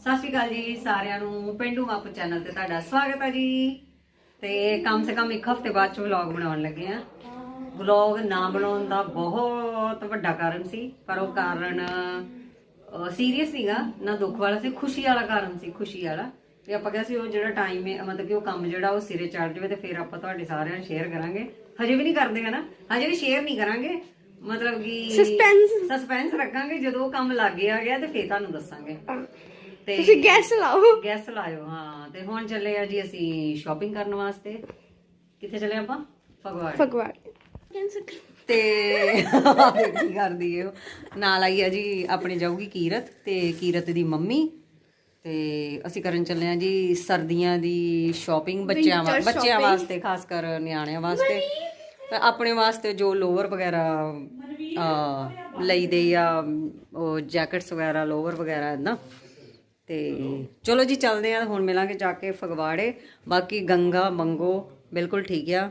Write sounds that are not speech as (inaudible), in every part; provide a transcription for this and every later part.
ਸਤਿ ਸ਼੍ਰੀ ਅਕਾਲ ਜੀ ਸਾਰਿਆਂ ਨੂੰ ਪਿੰਡੂ ਮਾਪੂ ਚੈਨਲ ਤੇ ਤੁਹਾਡਾ ਸਵਾਗਤ ਹੈ ਜੀ। ਤੇ ਕਮ ਸੇ ਕਮ ਇੱਕ ਹਫ਼ਤੇ ਬਾਅਦ ਚ ਵਲੌਗ ਬਣਾਉਣ ਲੱਗੇ ਆ। ਵਲੌਗ ਨਾ ਬਣਾਉਣ ਦਾ ਬਹੁਤ ਵੱਡਾ ਕਾਰਨ ਸੀ ਪਰ ਉਹ ਕਾਰਨ ਸੀਰੀਅਸ ਸੀਗਾ ਨਾ ਦੁੱਖ ਵਾਲਾ ਸੀ ਖੁਸ਼ੀ ਵਾਲਾ ਕਾਰਨ ਸੀ ਖੁਸ਼ੀ ਵਾਲਾ। ਤੇ ਆਪਾਂ ਕਿਹਾ ਸੀ ਉਹ ਜਿਹੜਾ ਟਾਈਮ ਹੈ ਮਤਲਬ ਕਿ ਉਹ ਕੰਮ ਜਿਹੜਾ ਉਹ ਸਿਰੇ ਚੜ ਜਾਵੇ ਤੇ ਫਿਰ ਆਪਾਂ ਤੁਹਾਡੇ ਸਾਰਿਆਂ ਨੂੰ ਸ਼ੇਅਰ ਕਰਾਂਗੇ। ਹਜੇ ਵੀ ਨਹੀਂ ਕਰਦੇ ਹਨਾ? ਹਜੇ ਵੀ ਸ਼ੇਅਰ ਨਹੀਂ ਕਰਾਂਗੇ। ਮਤਲਬ ਕਿ Suspense। ਸਸਪੈਂਸ ਰੱਖਾਂਗੇ ਜਦੋਂ ਉਹ ਕੰਮ ਲੱਗੇ ਆ ਗਿਆ ਤੇ ਫਿਰ ਤੁਹਾਨੂੰ ਦੱਸਾਂਗੇ। ਤੇ ਤੁਸੀਂ ਗੈਸ ਲਾਓ। ਗੈਸ ਲਾਇਓ ਹਾਂ। ਤੇ ਹੁਣ ਚੱਲੇ ਆ ਜੀ ਅਸੀਂ ਸ਼ਾਪਿੰਗ ਕਰਨ ਵਾਸਤੇ। ਕਿੱਥੇ ਚੱਲੇ ਆਪਾਂ? ਫਗਵਾੜੇ। ਭਗਵਾਨ ਤੇ ਕੀ ਕਰਦੀ ਏ ਨਾਲ ਆਈ ਆ ਜੀ ਆਪਣੇ ਜਾਊਗੀ ਕੀਰਤ ਤੇ ਕੀਰਤ ਦੀ ਮੰਮੀ। ਤੇ ਅਸੀਂ ਕਰਨ ਚੱਲੇ ਆ ਜੀ ਸਰਦੀਆਂ ਦੀ ਸ਼ਾਪਿੰਗ ਬੱਚਿਆਂ ਵਾ- ਬੱਚਿਆਂ shopping। ਵਾਸਤੇ ਖਾਸ ਕਰ ਨਿਆਣਿਆਂ ਵਾਸਤੇ। ਤੇ ਆਪਣੇ ਵਾਸਤੇ ਜੋ ਲੋਅਰ ਵਗੈਰਾ ਆ ਲਈਦੇ ਆ ਉਹ ਜੈਕਟਸ ਵਗੈਰਾ ਲੋਅਰ ਵਗੈਰਾ ਇਦਾਂ ਤੇ ਚਲੋ। ਜੀ ਚੱਲਦੇ ਆ ਹੁਣ ਮਿਲਾਂਗੇ ਜਾ ਕੇ ਫਗਵਾੜੇ। ਬਾਕੀ ਗੰਗਾ ਮੰਗੋ ਬਿਲਕੁਲ ਠੀਕ ਆ।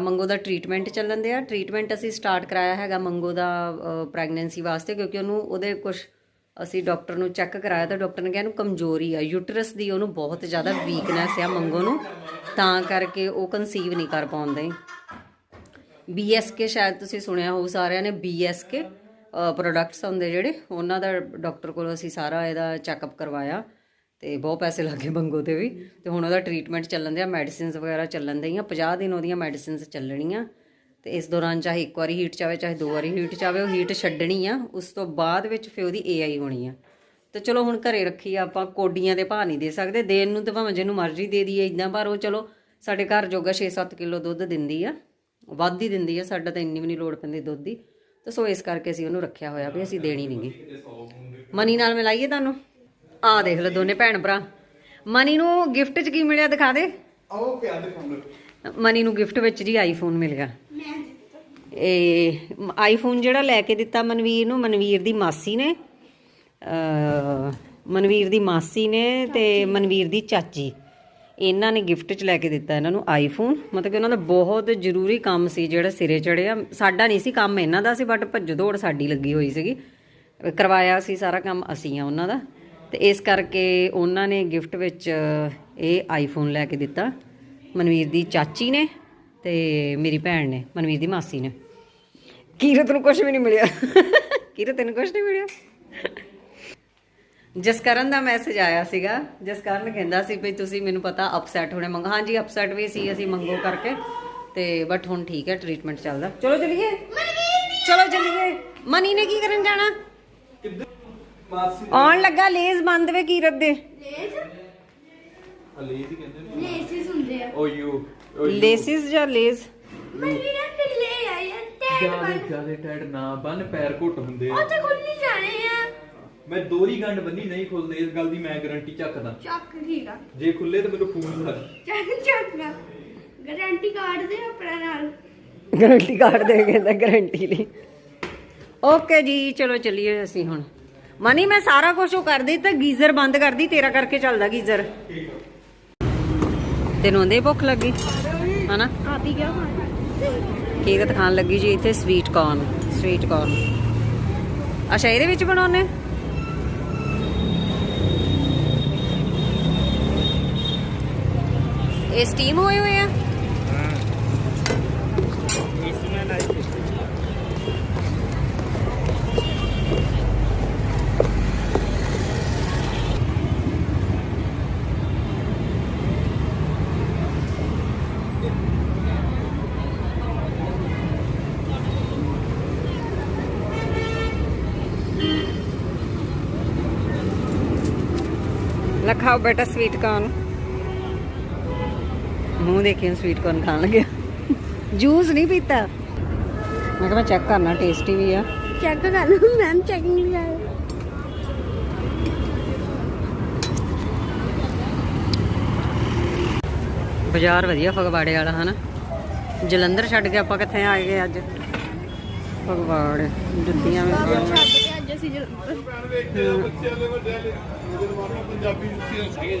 ਮੰਗੋ ਦਾ ਟ੍ਰੀਟਮੈਂਟ ਚੱਲਣ ਦਿਆ। ਟ੍ਰੀਟਮੈਂਟ ਅਸੀਂ ਸਟਾਰਟ ਕਰਾਇਆ ਹੈਗਾ ਮੰਗੋ ਦਾ ਪ੍ਰੈਗਨੈਂਸੀ ਵਾਸਤੇ ਕਿਉਂਕਿ ਉਹਨੂੰ ਉਹਦੇ ਕੁਝ ਅਸੀਂ ਡਾਕਟਰ ਨੂੰ ਚੈੱਕ ਕਰਾਇਆ ਤਾਂ ਡਾਕਟਰ ਨੇ ਕਿਹਾ ਇਹਨੂੰ ਕਮਜ਼ੋਰੀ ਆ। ਯੂਟਰਸ ਦੀ ਉਹਨੂੰ ਬਹੁਤ ਜ਼ਿਆਦਾ ਵੀਕਨੈਸ ਆ ਮੰਗੋ ਨੂੰ। ਤਾਂ ਕਰਕੇ ਉਹ ਕਨਸੀਵ ਨਹੀਂ ਕਰ ਪਾਉਂਦੇ। BSK ਸ਼ਾਇਦ ਤੁਸੀਂ ਸੁਣਿਆ ਹੋਊ ਸਾਰਿਆਂ ਨੇ BSK ਪ੍ਰੋਡਕਟਸ ਹੁੰਦੇ ਜਿਹੜੇ, ਉਹਨਾਂ ਦਾ ਡਾਕਟਰ ਕੋਲ ਅਸੀਂ ਸਾਰਾ ਇਹਦਾ ਚੈੱਕਅਪ ਕਰਵਾਇਆ ਤੇ ਬਹੁਤ ਪੈਸੇ ਲੱਗੇ ਮੰਗੋ ਤੇ ਵੀ। ਤੇ ਹੁਣ ਉਹਦਾ ਟ੍ਰੀਟਮੈਂਟ ਚੱਲਣ ਦਿਆ ਮੈਡੀਸਿਨਸ ਵਗੈਰਾ ਚੱਲਣ ਦਈਆਂ 50 ਦਿਨ ਉਹਦੀਆਂ ਮੈਡੀਸਿਨਸ ਚੱਲਣੀਆਂ। ਤੇ ਇਸ ਦੌਰਾਨ ਚਾਹੇ ਇੱਕ ਵਾਰੀ ਹੀਟ ਚਾਵੇ, ਚਾਹੇ ਦੋ ਵਾਰੀ ਹੀਟ ਚਾਵੇ, ਉਹ ਹੀਟ ਛੱਡਣੀ ਆ, ਉਸ ਤੋਂ ਬਾਅਦ ਵਿੱਚ ਫਿਰ ਉਹਦੀ AI ਹੋਣੀ ਆ। ਤੇ ਚਲੋ ਹੁਣ ਘਰੇ ਰੱਖੀ ਆ ਆਪਾਂ, ਕੋਡੀਆਂ ਦੇ ਭਾਅ ਨਹੀਂ ਦੇ ਸਕਦੇ, ਦੇਣ ਨੂੰ ਤਾਂ ਭਾਵੇਂ ਜਿਹਨੂੰ ਮਰਜ਼ੀ ਦੇ ਦਈਏ ਇਦਾਂ ਪਰ ਉਹ ਚਲੋ ਸਾਡੇ ਘਰ ਜੋਗਾ 6-7 ਕਿਲੋ ਦੁੱਧ ਦਿੰਦੀ ਆ, ਵੱਧ ਹੀ ਦਿੰਦੀ ਆ, ਸਾਡਾ ਤਾਂ ਇੰਨੀ ਵੀ ਨਹੀਂ ਲੋੜ ਪੈਂਦੀ ਦੁੱਧ ਦੀ। ਤੇ ਸੋ ਇਸ ਕਰਕੇ ਅਸੀਂ ਉਹਨੂੰ ਰੱਖਿਆ ਹੋਇਆ ਵੀ ਅਸੀਂ ਦੇਣੀ ਨਹੀਂਗੀ ਮਨੀ ਨਾਲ ਮਿਲਾਈਏ ਤੁਹਾਨੂੰ? ਆਹ ਦੇਖ ਲਓ ਦੋਨੇ ਭੈਣ ਭਰਾ। ਮਨੀ ਨੂੰ ਗਿਫਟ 'ਚ ਕੀ ਮਿਲਿਆ ਦਿਖਾ ਦੇ। ਆਓ ਪਿਆ ਦੇ ਫੋਨ ਮਨੀ ਨੂੰ ਗਿਫਟ ਵਿੱਚ ਜੀ ਆਈਫੋਨ ਮਿਲ ਗਿਆ। ਇਹ ਆਈਫੋਨ ਜਿਹੜਾ ਲੈ ਕੇ ਦਿੱਤਾ ਮਨਵੀਰ ਨੂੰ ਮਨਵੀਰ ਦੀ ਮਾਸੀ ਨੇ। ਮਨਵੀਰ ਦੀ ਮਾਸੀ ਨੇ ਤੇ ਮਨਵੀਰ ਦੀ ਚਾਚੀ। ਇਹਨਾਂ ਨੇ ਗਿਫਟ 'ਚ ਲੈ ਕੇ ਦਿੱਤਾ ਇਹਨਾਂ ਨੂੰ ਆਈਫੋਨ ਮਤਲਬ ਕਿ ਉਹਨਾਂ ਦਾ ਬਹੁਤ ਜ਼ਰੂਰੀ ਕੰਮ ਸੀ ਜਿਹੜਾ ਸਿਰੇ ਚੜਿਆ। ਸਾਡਾ ਨਹੀਂ ਸੀ ਕੰਮ ਇਹਨਾਂ ਦਾ ਸੀ ਬਟ ਭੱਜ ਦੌੜ ਸਾਡੀ ਲੱਗੀ ਹੋਈ ਸੀਗੀ। ਕਰਵਾਇਆ ਸੀ ਸਾਰਾ ਕੰਮ ਅਸੀਂ ਆ ਉਹਨਾਂ ਦਾ। ਤੇ ਇਸ ਕਰਕੇ ਉਹਨਾਂ ਨੇ ਗਿਫਟ ਵਿੱਚ ਇਹ ਆਈਫੋਨ ਲੈ ਕੇ ਦਿੱਤਾ। ਮਨਵੀਰ ਦੀ ਚਾਚੀ ਨੇ ਤੇ ਮੇਰੀ ਭੈਣ ਨੇ, ਮਨਵੀਰ ਦੀ ਮਾਸੀ ਨੇ। ਕੀਰਤ ਨੂੰ ਕੁਝ ਵੀ ਨਹੀਂ ਮਿਲਿਆ। (laughs) ਕੀਰਤ, ਤੈਨੂੰ ਕੁਝ ਨਹੀਂ ਮਿਲਿਆ? ਜਸਕਰਨ ਦਾ ਮੈਸੇਜ ਆਇਆ ਸੀਗਾ ਜਸਕਰਨ ਕਹਿੰਦਾ ਸੀ ਵੀ ਤੁਸੀਂ ਮੈਨੂੰ ਪਤਾ ਅਪਸੈਟ ਹੋਣੇ ਮੰਗੋ ਹਾਂਜੀ ਅਪਸੈਟ ਵੀ ਸੀ ਅਸੀਂ ਮੰਗੋ ਕਰਕੇ। ਤੇ ਬਟ ਹੁਣ ਠੀਕ ਹੈ ਟ੍ਰੀਟਮੈਂਟ ਚੱਲਦਾ। ਚਲੋ ਚਲੀਏ। ਚਲੋ ਚਲੀਏ। ਮਨੀ ਨੇ ਕੀ ਕਰਨ ਜਾਣਾ? ਮਾਸੀ ਆਉਣ ਲੱਗਾ ਲੇਜ਼ ਬੰਦ ਵੇ ਕੀਰਤ ਦੇ। ਹਲੇ ਦੀ ਕਹਿੰਦੇ ਨੇ ਲੇਸਿਸ ਹੁੰਦੇ ਆ। ਓ ਯੂ ਲੇਸਿਸ ਜਾਂ ਲੇਜ਼? ਮੇਰੀ ਨਾ ਢਿੱਲੇ ਆ ਯਾਰ ਟੈਟ ਜਿਆਦੇ ਜਿਆਦੇ ਟਾਈਟ ਨਾ ਬੰਨ ਪੈਰ ਘੁੱਟ ਹੁੰਦੇ ਆ। ਉੱਥੇ ਖੁੱਲੀ ਜਾਣੇ ਆ ਮੈਂ ਦੋਰੀ ਗੰਢ ਬੰਨੀ ਨਹੀਂ ਖੁੱਲਦੇ ਇਸ ਗੱਲ ਦੀ ਮੈਂ ਗਾਰੰਟੀ ਚੱਕਦਾ। ਚੱਕ ਠੀਕ ਆ। ਜੇ ਖੁੱਲੇ ਤਾਂ ਮੈਨੂੰ ਫੋਨ ਕਰ ਚੱਕ ਚੱਕ ਗਾਰੰਟੀ ਕਾਰਡ ਦੇ ਆਪਣਾ ਨਾਲ। ਗਾਰੰਟੀ ਕਾਰਡ ਦੇ ਕਹਿੰਦਾ ਗਾਰੰਟੀ ਲਈ। ਓਕੇ ਜੀ ਚਲੋ ਚੱਲੀਏ ਅਸੀਂ ਹੁਣ। ਮਨੀ ਮੈਂ ਸਾਰਾ ਕੁਝ ਉਹ ਕਰ ਦਿੱਤਾ ਗੀਜ਼ਰ ਬੰਦ ਕਰਦੀ ਤੇਰਾ ਕਰਕੇ ਚੱਲਦਾ ਗੀਜ਼ਰ। ਤੈਨੂੰ ਉਹਦੇ ਭੁੱਖ ਲੱਗੀ ਹਨਾ? ਆਪ ਹੀ ਗਿਆ ਕੀਰਤ ਖਾਣ ਲੱਗੀ ਜੀ ਇੱਥੇ ਸਵੀਟ ਕਾਰਨ ਸਵੀਟ ਕਾਰਨ ਅੱਛਾ ਇਹਦੇ ਵਿੱਚ ਬਣਾਉਨੇ ਇਹ ਸਟੀਮ ਹੋਏ ਹੋਏ ਆ? ਲਖਾਓ ਬੇਟਾ ਸਵੀਟ ਕਾਰਨ ਮੂੰਹ ਦੇਖਿਆ ਸਵੀਟ ਕਾਰਨ ਖਾਣ ਲੱਗਿਆ। ਜੂਸ ਨਹੀਂ ਪੀਤਾ। ਮੈਂ ਕਿਹਾ ਮੈਂ ਚੈੱਕ ਕਰਨਾ ਟੇਸਟੀ ਵੀ ਆ। ਚੈੱਕ ਕਰ ਲਓ ਮੈਮ ਚੈਕਿੰਗ ਲਈ ਆਏ ਬਾਜ਼ਾਰ ਵਧੀਆ ਫਗਵਾੜੇ ਵਾਲਾ ਹਨਾ? ਜਲੰਧਰ ਛੱਡ ਕੇ ਆਪਾਂ ਕਿੱਥੇ ਆ ਗਏ ਅੱਜ? ਫਗਵਾੜੇ ਜੁੱਤੀਆਂ ਵੀ ਛੱਡ ਕੇ ਅੱਜ ਅਸੀਂ ਜਲੰਧਰ। ਬੱਚੇ ਵਾਲੇ ਵੱਡੇ ਵਾਲੇ ਮੇਰੇ ਮਾਰਨਾ ਪੰਜਾਬੀ ਜੁੱਤੀ ਸਹੀ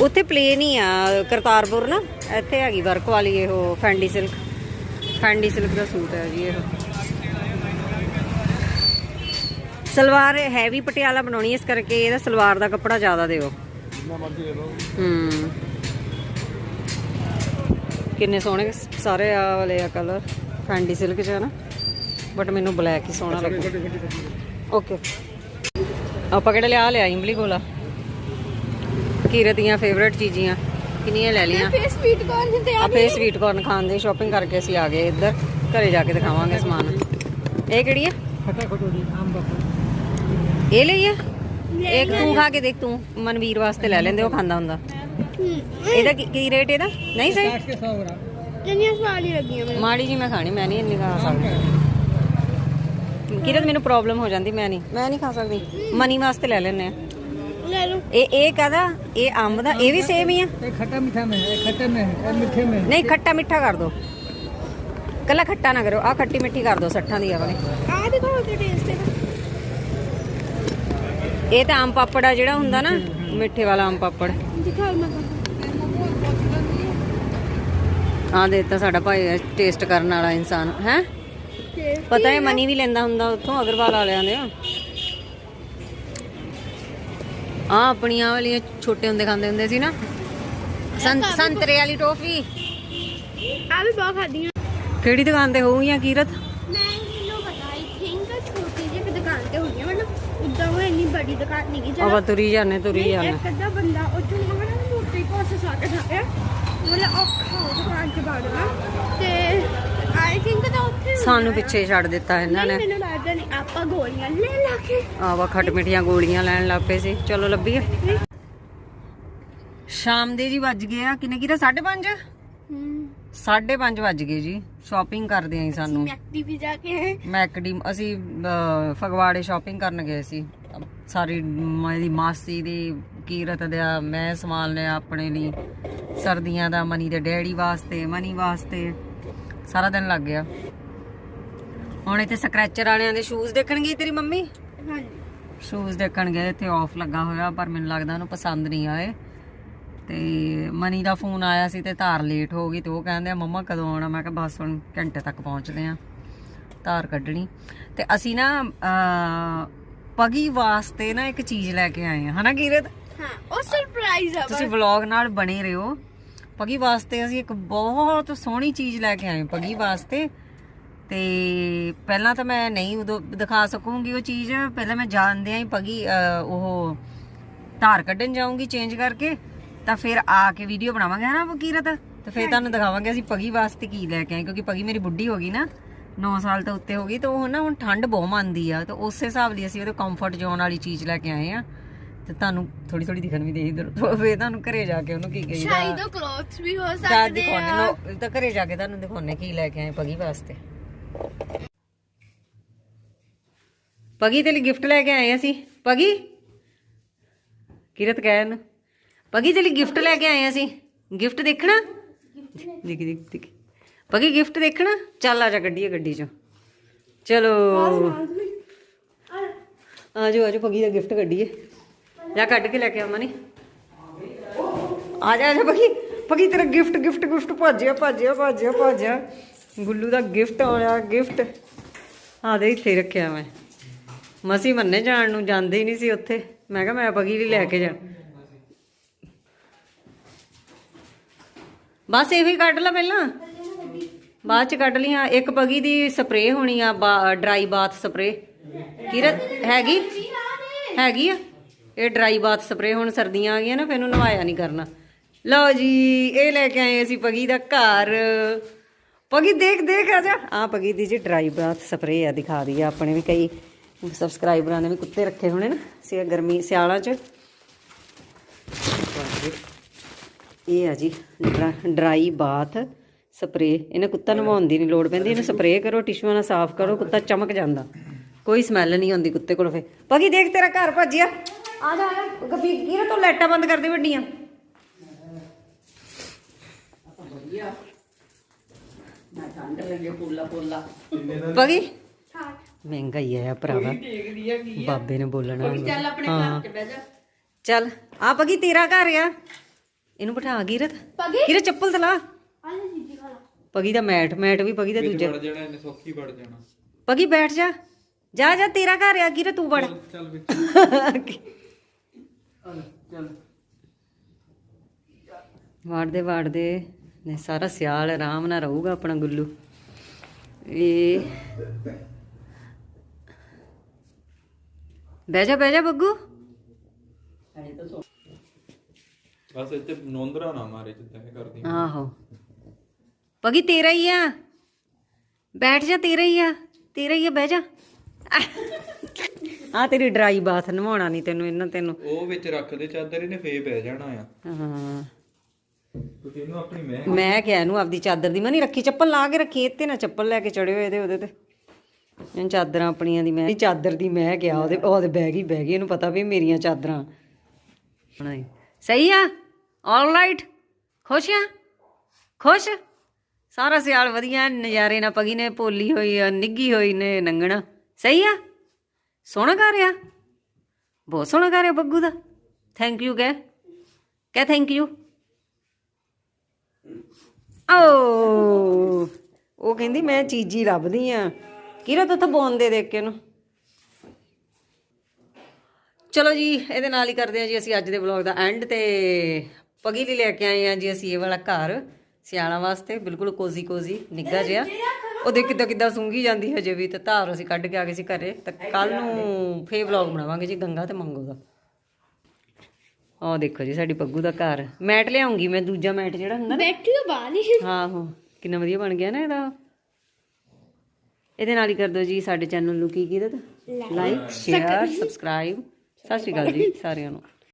ਉੱਥੇ ਪਲੇਨ ਹੀ ਆ ਕਰਤਾਰਪੁਰ ਨਾ ਇੱਥੇ ਹੈਗੀ ਵਰਕ ਵਾਲੀ ਇਹੋ ਫੈਂਡੀ ਸਿਲਕ ਫੈਂਡੀ ਸਿਲਕ ਦਾ ਸੂਟ ਹੈ ਜੀ ਇਹ। ਸਲਵਾਰ ਹੈਵੀ ਪਟਿਆਲਾ ਬਣਾਉਣੀ ਇਸ ਕਰਕੇ ਇਹਦਾ ਸਲਵਾਰ ਦਾ ਕੱਪੜਾ ਜ਼ਿਆਦਾ ਦਿਓ। ਕਿੰਨੇ ਸੋਹਣੇ ਸਾਰੇ ਆ ਵਾਲੇ ਆ ਕਲਰ ਫੈਂਡੀ ਸਿਲਕ ਚ ਹੈ ਨਾ। ਬਟ ਮੈਨੂੰ ਬਲੈਕ ਹੀ ਸੋਹਣਾ ਲੱਗਦਾ। ਓਕੇ ਆਪਾਂ ਕਿਹੜਾ ਲਿਆ ਲਿਆ ਇਮਲੀ ਕੋਲਾ? ਕੀਰਤ ਦੀਆਂ ਫੇਵਰੇਟ ਚੀਜ਼ੀਆਂ ਕਿੰਨੀਆਂ ਲੈ ਲਈਆਂ? ਫੇਰ ਸਵੀਟ ਕੋਰਨ ਤੇ ਆ ਆਪੇ ਸਵੀਟ ਕੋਰਨ ਖਾਣ ਦੀ ਸ਼ਾਪਿੰਗ ਕਰਕੇ ਅਸੀਂ ਆ ਗਏ ਇੱਧਰ। ਘਰੇ ਜਾ ਕੇ ਦਿਖਾਵਾਂਗੇ ਸਮਾਨ। ਇਹ ਕਿਹੜੀ ਆ? ਫਟਾਫਟ ਹੋ ਆਮ ਬਾਪੂ ਇਹ ਲਈ ਆ। ਇੱਕ ਤੂੰ ਖਾ ਕੇ ਦੇਖ ਤੂੰ ਮਨਵੀਰ ਵਾਸਤੇ ਲੈ ਲੈਂਦੇ ਉਹ ਖਾਂਦਾ ਹੁੰਦਾ। ਇਹਦਾ ਕੀ ਰੇਟ ਇਹਦਾ? ਨਹੀਂ ਸਹੀ? 100 ਗ੍ਰਾਮ। ਕਿੰਨੀਆਂ ਲੱਗੀਆਂ ਮੈਨੂੰ। ਮਾੜੀ ਜੀ ਮੈਂ ਖਾਣੀ ਮੈਂ ਨਹੀਂ ਇੰਨੀ ਖਾ ਸਕਦੀ। ਕਿਰਤ ਮੈਨੂੰ ਪ੍ਰੋਬਲਮ ਹੋ ਜਾਂਦੀ ਮੈਂ ਨਹੀਂ। ਮੈਂ ਨਹੀਂ ਖਾ ਸਕਦੀ। ਮਨੀ ਵਾਸਤੇ ਲੈ ਲੈਣੇ ਆ। ਇਹ ਇਹ ਕਾਦਾ ਇਹ ਅੰਬ ਦਾ ਇਹ ਵੀ ਸੇਮ ਹੀ ਆ? ਇਹ ਖੱਟਾ ਮਿੱਠਾ ਮੈਂ ਇਹ ਖੱਟੇ ਮੈਂ ਇਹ ਮਿੱਠੇ ਮੈਂ ਨਹੀਂ ਖੱਟਾ ਮਿੱਠਾ ਕਰ ਦੋ। ਕੱਲਾ ਖੱਟਾ ਨਾ ਕਰੋ ਆ ਖੱਟੀ ਮਿੱਠੀ ਕਰ ਦੋ ਸੱਠਾਂ ਦੀ ਆਪਣੇ ਇਹ ਤਾਂ ਆਮ ਪਾਪੜ ਆ ਜਿਹੜਾ ਹੁੰਦਾ ਨਾ ਮਿੱਠੇ ਵਾਲਾ ਆਮ ਪਾਪੜ। ਦਿਖਾਓ ਮੈਂ ਆ ਸਾਡਾ ਭਾਈ ਟੇਸਟ ਕਰਨ ਵਾਲਾ ਇਨਸਾਨ ਹੈ? ਪਤਾ ਹੈ ਮਨੀ ਵੀ ਲੈਂਦਾ ਹੁੰਦਾ ਉੱਥੋਂ ਅਗਰਵਾਲ ਵਾਲਿਆਂ ਦੇ। ਆ ਆਪਣੀਆਂ ਵਾਲੀਆਂ ਛੋਟੇ ਹੁੰਦੇ ਖਾਂਦੇ ਹੁੰਦੇ ਸੀ ਨਾ। ਸੰ- ਸੰਤਰੇ ਵਾਲੀ ਟੋਫੀ। ਆ ਵੀ ਬਹੁਤ ਖਾਦੀਆਂ ਕਿਹੜੀ ਦੁਕਾਨ ਤੇ ਹੋਊਗੀਆਂ ਕੀਰਤ? ਮੈਂ ਮੈਨੂੰ ਪਤਾ ਆਈ ਥਿੰਕ ਛੋਟੀ ਜਿਹੀ ਇੱਕ ਦੁਕਾਨ ਤੇ ਹੋਣੀ ਹੈ ਮਤਲਬ ਉਦਾਂ ਉਹ ਇੰਨੀ ਵੱਡੀ ਦੁਕਾਨ ਨਹੀਂ ਗਈ ਆਪਾਂ ਤੁਰੀ ਜਾਂਦੇ ਤੁਰੀ ਜਾਂਦੇ। ਇੱਕ ਅੱਧਾ ਬੰਦਾ ਉਹ ਚੋਂ ਮਗਰ ਨਾ ਮੋਟੀ ਕੋਸ ਸਾਕੇ ਖਾਇਆ ਮਤਲਬ ਔਖਾ ਹੋ ਦੁਕਾਨ ਚ ਵੜਨਾ। ਤੇ ਆਈ ਥਿੰਕ ਤਾਂ ਉੱਥੇ ਹੁੰਦਾ ਸਾਨੂੰ। ਪਿੱਛੇ ਛੱਡ ਦਿੱਤਾ ਇਹਨਾਂ ਨੇ। ਮੈਨੂੰ ਲੱਗਦਾ ਨਹੀਂ ਆਪਾਂ ਗੋਲੀਆਂ ਲੈ ਲਾ ਕੇ ਆਵਾ ਖੱਟ ਮਿੱਠੀਆਂ ਗੋਲੀਆਂ ਲੈਣ ਲੱਗ ਪਏ ਸੀ। ਚਲੋ ਲੱਭੀਏ। ਸ਼ਾਮ ਦੇ ਜੀ ਵੱਜ ਗਏ ਆ। ਕਿੰਨੇ ਕੀਰਾ 5:30 ਹੂੰ। 5:30 ਵੱਜ ਗਏ ਜੀ। ਸ਼ਾਪਿੰਗ ਕਰਦੇ ਆਂ ਸਾਨੂੰ। ਮੈਕਡੀ ਵੀ ਜਾ ਕੇ ਮੈਕਡੀ ਅਸੀਂ ਫਗਵਾੜੇ ਸ਼ਾਪਿੰਗ ਕਰਨ ਗਏ ਸੀ। ਸਾਰੀ ਮੇਰੀ ਮਾਸੀ ਦੀ ਕੀਰਤ ਦਾ ਮੈਂ ਸਮਾਨ ਲਿਆ ਆਪਣੇ ਲਈ। ਸਰਦੀਆਂ ਦਾ ਮਨੀ ਦੇ ਡੈਡੀ ਵਾਸਤੇ ਮਨੀ ਵਾਸਤੇ। ਸਾਰਾ ਦਿਨ ਲੱਗ ਗਿਆ। ਹੁਣ ਇੱਥੇ ਸਕ੍ਰੈਚਰ ਵਾਲਿਆਂ ਦੇ ਸ਼ੂਜ਼ ਦੇਖਣ ਗਈ ਤੇਰੀ ਮੰਮੀ? ਹਾਂਜੀ। ਸ਼ੂਜ਼ ਦੇਖਣ ਗਏ ਇੱਥੇ ਆਫ ਲੱਗਾ ਹੋਇਆ ਪਰ ਮੈਨੂੰ ਲੱਗਦਾ ਉਹਨੂੰ ਪਸੰਦ ਨਹੀਂ ਆਏ। ਤੇ ਮਨੀ ਦਾ ਫੋਨ ਆਇਆ ਸੀ ਤੇ ਧਾਰ ਲੇਟ ਹੋ ਗਈ ਤੇ ਉਹ ਕਹਿੰਦੇ ਆ ਮੰਮਾ ਕਦੋਂ ਆਉਣਾ? ਮੈਂ ਕਿਹਾ ਬਸ ਹੁਣ ਘੰਟੇ ਤੱਕ ਪਹੁੰਚਦੇ ਆ। ਧਾਰ ਕੱਢਣੀ। ਤੇ ਅਸੀਂ ਨਾ ਪਗੀ ਵਾਸਤੇ ਨਾ ਇੱਕ ਚੀਜ਼ ਲੈ ਕੇ ਆਏ ਆ। ਹਨਾ ਕੀਰਤ? ਹਾਂ ਉਹ ਸਰਪ੍ਰਾਈਜ਼ ਆ ਤੁਸੀਂ ਵਲੌਗ ਨਾਲ ਬਣੇ ਰਹੋ। ਪਗੀ ਵਾਸਤੇ ਅਸੀਂ ਇੱਕ ਬਹੁਤ ਸੋਹਣੀ ਚੀਜ਼ ਲੈ ਕੇ ਆਏ ਪਗੀ ਵਾਸਤੇ। ਤੇ ਪਹਿਲਾਂ ਤਾਂ ਮੈਂ ਨਹੀਂ ਉਦੋਂ ਦਿਖਾ ਸਕੂੰਗੀ ਉਹ ਚੀਜ਼। ਪਹਿਲਾਂ ਮੈਂ ਜਾਣਦਿਆਂ ਹੀ ਪਗੀ ਉਹ ਧਾਰ ਕੱਢਣ ਜਾਊਂਗੀ ਚੇਂਜ ਕਰਕੇ। ਤਾਂ ਫਿਰ ਆ ਕੇ ਵੀਡੀਓ ਬਣਾਵਾਂਗੇ ਹਨਾ ਬਕੀਰਤ ਤੇ ਫਿਰ ਤੁਹਾਨੂੰ ਦਿਖਾਵਾਂਗੇ ਅਸੀਂ ਪਗੀ ਵਾਸਤੇ ਕੀ ਲੈ ਕੇ ਆਏ ਕਿਉਂਕਿ ਪਗੀ ਮੇਰੀ ਬੁੱਢੀ ਹੋ ਗਈ ਨਾ 9 ਸਾਲ ਤੋਂ ਉੱਤੇ ਹੋ ਗਈ। ਤਾਂ ਉਹ ਨਾ ਹੁਣ ਠੰਡ ਬਹੁਤ ਮੰਨਦੀ ਆ। ਤਾਂ ਉਸੇ ਹਿਸਾਬ ਲਈ ਅਸੀਂ ਉਹਦੇ ਕੰਫਰਟ ਜ਼ੋਨ ਵਾਲੀ ਚੀਜ਼ ਲੈ ਕੇ ਆਏ ਆ ਤੇ ਤੁਹਾਨੂੰ ਥੋੜੀ ਥੋੜੀ ਦਿਖਣ ਵੀ ਦੇ ਇਧਰ। (laughs) ਫਿਰ ਤੁਹਾਨੂੰ ਘਰੇ ਜਾ ਕੇ ਉਹਨੂੰ ਕੀ ਕਹੀਦਾ? ਸ਼ਾਇਦ ਉਹ ਕਲੋਥਸ ਵੀ ਹੋ ਸਕਦੇ ਦਿਖਾਉਣੇ ਆ। ਨੂੰ ਤਾਂ ਘਰੇ ਜਾ ਕੇ ਤੁਹਾਨੂੰ ਦਿਖਾਉਣੇ ਕੀ ਲੈ ਕੇ ਆਏ ਪਗੀ ਵਾਸਤੇ। ਪਗੀ ਤੇ ਲਈ ਗਿਫਟ ਲੈ ਕੇ ਆਏ ਅਸੀਂ। ਪਗੀ? ਕਿਰਤ ਕਹਿਣ। ਪਗੀ ਤੇ ਲਈ ਗਿਫਟ ਲੈ ਕੇ ਆਏ ਅਸੀਂ। ਗਿਫਟ ਦੇਖਣਾ? ਦੇਖ ਦੇਖ ਦੇਖ। ਪਗੀ ਗਿਫਟ ਦੇਖਣਾ? ਚੱਲ ਆ ਜਾ ਗੱਡੀ ਗੱਡੀ ਚ। ਚਲੋ। ਆਜੋ ਆਜੋ ਪਗੀ ਦਾ ਗਿਫਟ ਕੱਢੀਏ। ਜਾਂ ਕੱਢ ਕੇ ਲੈ ਕੇ ਆਵਾਂ ਨਹੀਂ ਆ ਜਾ ਜਾ ਪਗੀ ਪਗੀ ਤੇਰਾ ਗਿਫਟ ਗਿਫਟ ਗਿਫਟ ਭੱਜਿਆ ਭੱਜਿਆ ਭੱਜਿਆ ਭੱਜਿਆ। ਗੁੱਲੂ ਦਾ ਗਿਫਟ ਆਇਆ ਗਿਫਟ ਆ ਦੇ, ਇੱਥੇ ਰੱਖਿਆ ਮੈਂ। ਮਸੀ ਮੰਨੇ ਜਾਣ ਨੂੰ, ਜਾਂਦੇ ਹੀ ਨਹੀਂ ਸੀ ਉੱਥੇ। ਮੈਂ ਕਿਹਾ ਮੈਂ ਪਗੀ ਲਈ ਲੈ ਕੇ ਜਾ। ਬਸ ਇਹੋ ਹੀ ਕੱਢ ਲੈ ਪਹਿਲਾਂ। ਬਾਅਦ ਚ ਕੱਢ ਲੀਆਂ ਇੱਕ ਪਗੀ ਦੀ ਸਪਰੇ ਹੋਣੀ ਆ ਡਰਾਈ ਬਾਥ ਸਪਰੇ ਕਿਰਤ ਹੈਗੀ? ਹੈਗੀ ਆ? ਇਹ ਡਰਾਈ ਬਾਥ ਸਪਰੇ ਹੁਣ ਸਰਦੀਆਂ ਆ ਗਈਆਂ ਨਾ, ਫਿਰ ਇਹਨੂੰ ਨਵਾਇਆ ਨਹੀਂ ਕਰਨਾ। ਲਓ ਜੀ, ਇਹ ਲੈ ਕੇ ਆਏ ਅਸੀਂ ਪਗੀ ਦਾ ਘਰ। ਪਗੀ ਦੇਖ ਦੇਖ, ਆ ਜਾ। ਆ ਪਗੀ ਦੀ ਜੀ ਡਰਾਈ ਬਾਥ ਸਪਰੇਅ ਆ, ਦਿਖਾ ਦਈ ਆ ਆਪਣੇ ਵੀ ਕਈ ਸਬਸਕ੍ਰਾਈਬਰਾਂ ਨੇ ਵੀ ਕੁੱਤੇ ਰੱਖੇ ਹੋਣੇ ਨਾ ਸੇ ਗਰਮੀ, ਸਿਆਲਾਂ 'ਚ। ਇਹ ਆ ਜੀ ਡਰਾਈ ਬਾਥ ਸਪਰੇ ਇਹਨੇ ਕੁੱਤਾ ਨਵਾਉਣ ਦੀ ਨਹੀਂ ਲੋੜ ਪੈਂਦੀ, ਇਹਨੂੰ ਸਪਰੇਅ ਕਰੋ ਟਿਸ਼ੂਆਂ ਨਾਲ ਸਾਫ਼ ਕਰੋ, ਕੁੱਤਾ ਚਮਕ ਜਾਂਦਾ। ਕੋਈ ਸਮੈਲ ਨਹੀਂ ਆਉਂਦੀ ਕੁੱਤੇ ਕੋਲ ਫੇ ਪਗੀ ਦੇਖ ਤੇਰਾ ਘਰ, ਭੱਜਿਆ। ਆ ਜਾ ਆ ਜਾ। ਗੱਪੀ ਕੀਰਾ ਤੋਂ ਲਾਈਟਾਂ ਬੰਦ ਕਰ ਦੇ ਵੱਡੀਆਂ ਨਾ ਠੰਡ ਲੱਗੇ ਪੋਲਾ ਪੋਲਾ ਪਗੀ ਮਹਿੰਗਾ ਹੀ ਆ। ਭਰਾਵਾ ਬਾਬੇ ਨੇ ਬੋਲਣਾ ਚੱਲ ਆਪਣੇ ਘਰ ਚ ਬਹਿ ਜਾ। ਚੱਲ ਆ ਪਗੀ ਤੇਰਾ ਘਰ ਆ। ਇਹਨੂੰ ਬਿਠਾ ਕੀਰਤ ਪਗੀ ਕੀਰਤ ਚੱਪਲ ਤਲਾ ਆ ਲੈ ਪਗੀ ਦਾ ਮੈਟ ਮੈਟ ਵੀ ਪਗੀ ਦਾ ਦੂਜਾ। ਵੜ ਜਾਣਾ ਇਹਨੇ ਸੌਖੀ ਵੜ ਜਾਣਾ। ਪਗੀ ਬੈਠ ਜਾ। ਜਾ ਜਾ ਤੇਰਾ ਘਰ ਆ ਕੀਰਤ ਤੂੰ ਵੜ। ਚੱਲ ਵਿੱਚ। (laughs) ਚੱਲ ਵਾੜਦੇ ਵਾੜਦੇ ਨੇ ਸਾਰਾ ਸਿਆਲ ਆਰਾਮ ਨਾਲ ਰਹੂਗਾ ਆਪਣਾ ਗੁੱਲੂ। ਇਹ ਬਹਿ ਜਾ ਬਹਿ ਜਾ ਬੱਗੂ। ਬਸ ਇੱਥੇ ਨੋਂਦਰਾ ਨਾ ਮਾਰੇ ਜਿੱਦਾਂ ਇਹ ਕਰਦੀ ਆਹੋ। ਪਗੀ ਤੇਰਾ ਹੀ ਆ। ਬੈਠ ਜਾ ਤੇਰਾ ਹੀ ਆ। ਤੇਰਾ ਹੀ ਆ ਬਹਿ ਜਾ। ਆ ਤੇਰੀ ਡਰਾਈ ਬਾਥ ਨਵਾਉਣਾ ਨਹੀਂ ਤੈਨੂੰ ਇਹਨਾਂ ਤੈਨੂੰ। ਉਹ ਵਿੱਚ ਰੱਖ ਦੇ ਚਾਦਰ ਇਹਨੇ ਫੇ ਪੈ ਜਾਣਾ ਆ। ਹਾਂ। ਇਹਨੂੰ ਆਪਣੀ ਮੈਂ ਮੈਂ ਕਿਹਾ ਇਹਨੂੰ ਆਪਦੀ ਚਾਦਰ ਦੀ ਮੈਂ ਨਹੀਂ ਰੱਖੀ ਚੱਪਲ ਲਾ ਕੇ ਰੱਖੀ ਇੱਥੇ ਨਾ ਚੱਪਲ ਲੈ ਕੇ ਚੜਿਓ ਇਹਦੇ ਉਹਦੇ ਤੇ। ਇਹ ਚਾਦਰਾਂ ਆਪਣੀਆਂ ਦੀ ਮੈਂ ਇਹ ਚਾਦਰ ਦੀ ਮੈਂ ਕਿਹਾ ਉਹਦੇ ਉਹਦੇ ਬਹਿ ਗਈ ਬਹਿ ਗਈ ਇਹਨੂੰ ਪਤਾ ਵੀ ਮੇਰੀਆਂ ਚਾਦਰਾਂ। ਬਣਾਈ ਸਹੀ ਆ? ਆਲ ਰਾਈਟ ਖੁਸ਼ ਆ? ਖੁਸ਼? ਸਾਰਾ ਸਿਆਲ ਵਧੀਆ ਨਜ਼ਾਰੇ ਨਾਲ ਪਗੀ ਨੇ ਪੋਲੀ ਹੋਈ ਆ ਨਿੱਗੀ ਹੋਈ ਨੇ ਨੰਗਣਾ। ਸਹੀ ਆ? ਸੋਹਣਾ ਘਰ ਆ ਬਹੁਤ ਸੋਹਣਾ ਘਰ ਆ ਬੱਗੂ ਦਾ। ਥੈਂਕ ਯੂ ਕਹਿ। ਕਹਿ ਥੈਂਕ ਯੂ ਓ। ਉਹ ਕਹਿੰਦੀ ਮੈਂ ਚੀਜੀ ਲੱਭਦੀ ਆ। ਕਿਰਾ ਤੂੰ ਤਾਂ ਬੋਨ ਦੇ ਦੇਖ ਕੇ ਨੂੰ ਚਲੋ ਜੀ, ਇਹਦੇ ਨਾਲ ਹੀ ਕਰਦੇ ਆ ਜੀ ਅਸੀਂ ਅੱਜ ਦੇ ਵਲੌਗ ਦਾ ਐਂਡ ਤੇ ਪਗੀ ਲਈ ਲੈ ਕੇ ਆਏ ਆ ਜੀ ਅਸੀਂ ਇਹ ਵਾਲਾ ਘਰ ਸਿਆਲਾਂ ਵਾਸਤੇ, ਬਿਲਕੁਲ ਕੋਜ਼ੀ ਕੋਜ਼ੀ ਨਿੱਗਾ ਜਿਹਾ। ਉਹਦੇ ਕਿੱਦਾਂ ਕਿੱਦਾਂ ਸੁੰਗੀ ਜਾਂਦੀ ਹਜੇ ਵੀ ਤੇ ਧਾਰ ਅਸੀਂ ਕੱਢ ਕੇ ਆ ਗਏ ਸੀ ਘਰੇ ਤੇ ਕੱਲ ਨੂੰ ਫੇਰ ਵਲੌਗ ਬਣਾਵਾਂਗੇ ਜੀ ਗੰਗਾ ਤੇ ਮੰਗੋ ਦਾ। ਆਹ ਦੇਖੋ ਜੀ ਸਾਡੀ ਪੱਗੂ ਦਾ ਘਰ। ਮੈਟ ਲਿਆਉਂਗੀ ਮੈਂ ਦੂਜਾ ਮੈਟ ਜਿਹੜਾ ਹੁੰਦਾ ਨਾ। ਬੈਠੀ ਹੋ ਬਾਹਰ ਹੀ ਆਹੋ ਕਿੰਨਾ ਵਧੀਆ ਬਣ ਗਿਆ ਨਾ ਇਹਦਾ। ਇਹਦੇ ਨਾਲ ਹੀ ਕਰ ਦਿਓ ਜੀ ਸਾਡੇ ਚੈਨਲ ਨੂੰ ਕੀ ਕੀ like share subscribe Sat Sri Akal ਜੀ ਸਾਰਿਆਂ ਨੂੰ।